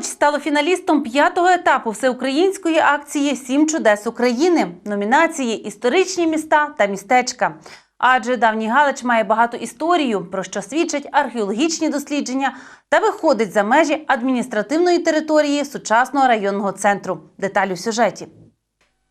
Галич стало фіналістом п'ятого етапу всеукраїнської акції Сім чудес України. Номінації Історичні міста та містечка. Адже давній Галич має багато історію, про що свідчать археологічні дослідження та виходить за межі адміністративної території сучасного районного центру. Деталі в сюжеті.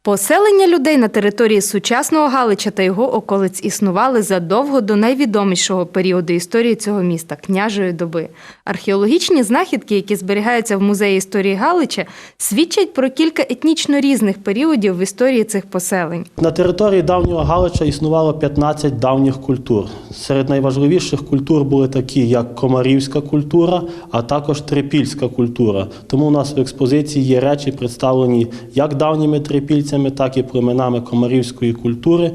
Поселення людей на території сучасного Галича та його околиць існували задовго до найвідомішого періоду історії цього міста княжої доби. Археологічні знахідки, які зберігаються в музеї історії Галича, свідчать про кілька етнічно різних періодів в історії цих поселень. На території давнього Галича існувало 15 давніх культур. Серед найважливіших культур були такі, як комарівська культура, а також трипільська культура. Тому у нас в експозиції є речі, представлені як давніми трипільцями, так і племенами комарівської культури,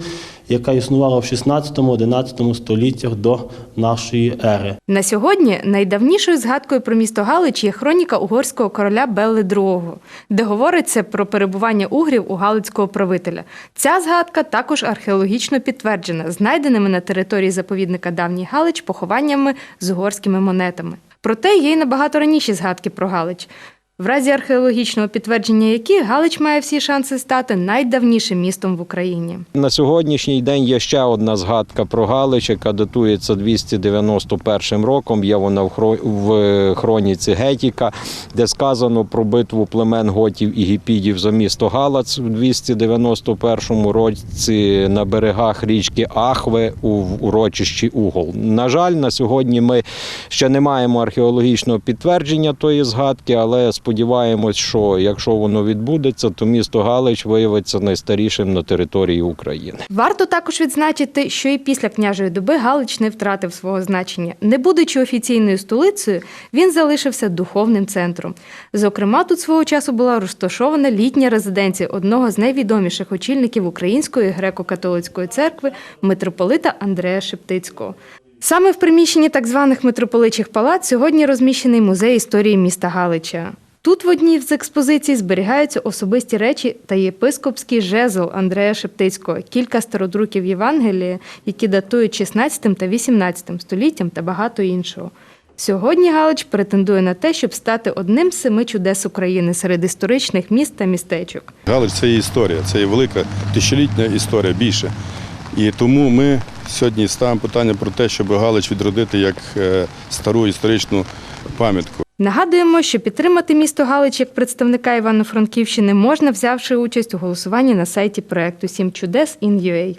яка існувала в 16-11 століттях до нашої ери. На сьогодні найдавнішою згадкою про місто Галич є хроніка угорського короля Белли II, де говориться про перебування угрів у галицького правителя. Ця згадка також археологічно підтверджена, знайденими на території заповідника Давній Галич похованнями з угорськими монетами. Проте є й набагато раніші згадки про Галич. В разі археологічного підтвердження яких Галич має всі шанси стати найдавнішим містом в Україні. На сьогоднішній день є ще одна згадка про Галич, яка датується 291 роком. Є вона в хроніці Гетіка, де сказано про битву племен готів і гіпідів за місто Галац у 291 році на берегах річки Ахве у урочищі Угол. На жаль, на сьогодні ми ще не маємо археологічного підтвердження тої згадки, але сподіваємось, що якщо воно відбудеться, то місто Галич виявиться найстарішим на території України. Варто також відзначити, що і після княжої доби Галич не втратив свого значення. Не будучи офіційною столицею, він залишився духовним центром. Зокрема, тут свого часу була розташована літня резиденція одного з найвідоміших очільників Української греко-католицької церкви митрополита Андрея Шептицького. Саме в приміщенні так званих митрополичих палат сьогодні розміщений музей історії міста Галича. Тут в одній з експозицій зберігаються особисті речі та єпископський жезл Андрея Шептицького, кілька стародруків Євангелія, які датують 16 та 18 століттям та багато іншого. Сьогодні Галич претендує на те, щоб стати одним з семи чудес України серед історичних міст та містечок. Галич це є історія, це є велика тисячолітня історія більше. І тому ми сьогодні ставимо питання про те, щоб Галич відродити як е, стару історичну пам'ятку. Нагадуємо, що підтримати місто Галич як представника Івано-Франківщини можна, взявши участь у голосуванні на сайті проекту Сім чудес in.